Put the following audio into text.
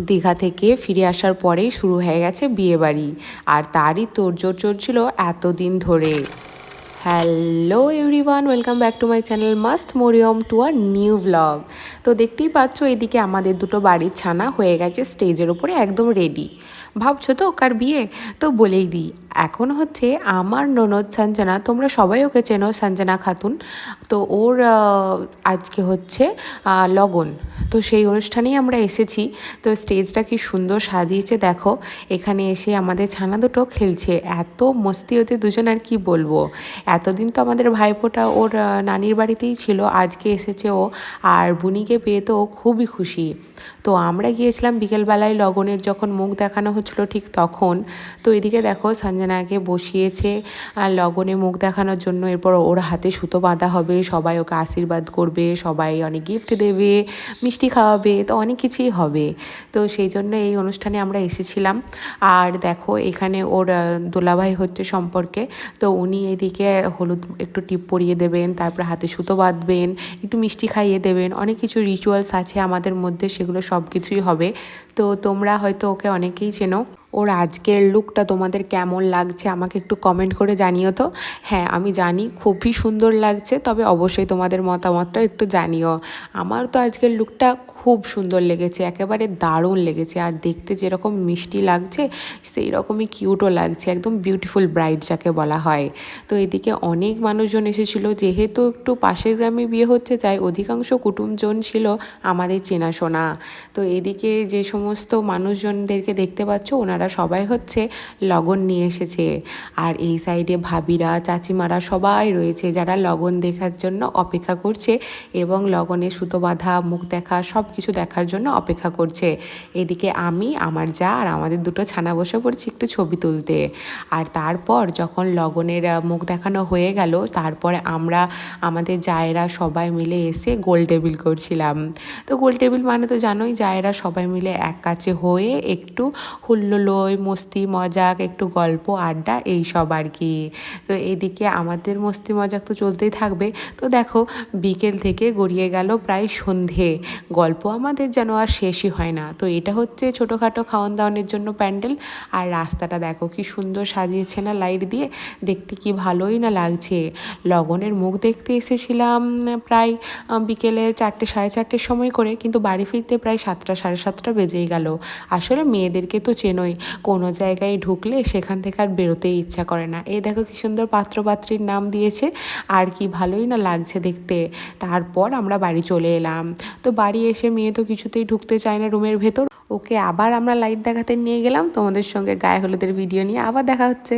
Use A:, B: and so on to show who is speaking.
A: দীঘা থেকে ফিরে আসার পরেই শুরু হয়ে গেছে বিয়েবাড়ি। আর তারই তোড়জোড় চলছিল এতদিন ধরে। Hello everyone welcome back to my channel must Mariam to our new blog তো দেখতেই পাচ্ছ, এদিকে আমাদের দুটো বাড়ির ছানা হয়ে গেছে স্টেজের উপরে একদম রেডি ভাবছ তো কার বিয়ে? তো বলেই দিই, এখন হচ্ছে আমার ননদ সঞ্জনা, তোমরা সবাই ওকে চেনো সঞ্জনা খাতুন। তো ওর আজকে হচ্ছে লগন। তো সেই অনুষ্ঠানেই আমরা এসেছি। তো স্টেজটা কি সুন্দর সাজিয়েছে, দেখো। এখানে এসে আমাদের ছানা দুটো খেলছে। এত মস্তি হতে দুজন আর কি বলব? এতদিন তো আমাদের ভাইপোটা ওর নানির বাড়িতেই ছিল, আজকে এসেছে ও। আর বুনিকে পেয়ে তো ও খুবই খুশি। তো আমরা গিয়েছিলাম বিকেলবেলায় লগনের যখন মুখ দেখানো হচ্ছিল ঠিক তখন। তো এদিকে দেখো সঞ্জনাকে বসিয়েছে, আর লগনে মুখ দেখানোর জন্য এরপর ওর হাতে সুতো বাঁধা হবে, সবাই ওকে আশীর্বাদ করবে, সবাই অনেক গিফট দেবে, মিষ্টি খাওয়াবে, তো অনেক কিছুই হবে। তো সেই জন্য এই অনুষ্ঠানে আমরা এসেছিলাম। আর দেখো এখানে ওর দোলাভাই হচ্ছে সম্পর্কে। তো উনি এদিকে হলুদ একটু টিপ পরিয়ে দেবেন, তারপরে হাতে সুতো বাঁধবেন, একটু মিষ্টি খাইয়ে দেবেন, অনেক কিছু রিচুয়ালস আছে আমাদের মধ্যে, সেগুলো সব কিছুই হবে। তো তোমরা হয়তো ওকে অনেকেই চেনো। ওর আজকের লুকটা তোমাদের কেমন লাগছে আমাকে একটু কমেন্ট করে জানিও তো। হ্যাঁ আমি জানি খুবই সুন্দর লাগছে, তবে অবশ্যই তোমাদের মতামতটা একটু জানিও। আমার তো আজকের লুকটা খুব সুন্দর লেগেছে, একেবারে দারুণ লেগেছে, আর দেখতে যেরকম মিষ্টি লাগছে সেই রকমই কিউটও লাগছে, একদম বিউটিফুল ব্রাইড যাকে বলা হয়। তো এদিকে অনেক মানুষজন এসেছিল, যেহেতু একটু পাশের গ্রামে বিয়ে হচ্ছে, তাই অধিকাংশ কুটুমজন ছিল আমাদের চেনাশোনা তো এদিকে যে সমস্ত মানুষজনদেরকে দেখতে পাচ্ছ, ওনারা সবাই হচ্ছে লগন নিয়ে এসেছে। আর এই সাইডে ভাবিরা, চাচিমারা সবাই রয়েছে যারা লগন দেখার জন্য অপেক্ষা করছে এবং লগনে সুতো বাঁধা, মুখ দেখা সব কিছু দেখার জন্য অপেক্ষা করছে। এদিকে আমি, আমার যা আর আমাদের দুটো ছানা বসে পড়ছি একটু ছবি তুলতে। আর তারপর যখন লগনের মুখ দেখানো হয়ে গেল, তারপরে আমরা, আমাদের জায়েরা সবাই মিলে এসে গোল টেবিল করছিলাম। তো গোল টেবিল মানে তো জানোই, জায়েরা সবাই মিলে এক কাছে হয়ে একটু হুল্লোড়ই মস্তি, মজাক, একটু গল্প, আড্ডা, এই সব আর কি। তো এদিকে আমাদের মস্তি, মজাক তো চলতেই থাকবে। তো দেখো, বিকেল থেকে গড়িয়ে গেল প্রায় সন্ধে। গল্প আমাদের যেন আর শেষই হয় না। তো এটা হচ্ছে ছোটোখাটো খাওয়ান দাওয়ানের জন্য প্যান্ডেল। আর রাস্তাটা দেখো, কি সুন্দর সাজিয়েছে না লাইট দিয়ে। দেখতে কি ভালোই না লাগছে। লগনের মুখ দেখতে এসেছিলাম প্রায় বিকেলে চারটে, সাড়ে চারটের সময় করে। কিন্তু বাড়ি ফিরতে প্রায় সাতটা, সাড়ে সাতটা বেজেই গেল। আসলে মেয়েদেরকে তো চেনোই। কোনো জায়গায় ঢুকলে সেখান থেকে আর বেরোতেই ইচ্ছা করে না। এই দেখো কি সুন্দর পাত্রপাত্রীর নাম দিয়েছে, আর কি ভালোই না লাগছে দেখতে। তারপর আমরা বাড়ি চলে এলাম। তো বাড়ি এসে মেয়ে তো কিছুতেই ঢুকতে চায় না রুমের ভেতর। ওকে আবার আমরা লাইট দেখাতে নিয়ে গেলাম। তোমাদের সঙ্গে গায়ে হলুদের ভিডিও নিয়ে আবার দেখা হচ্ছে।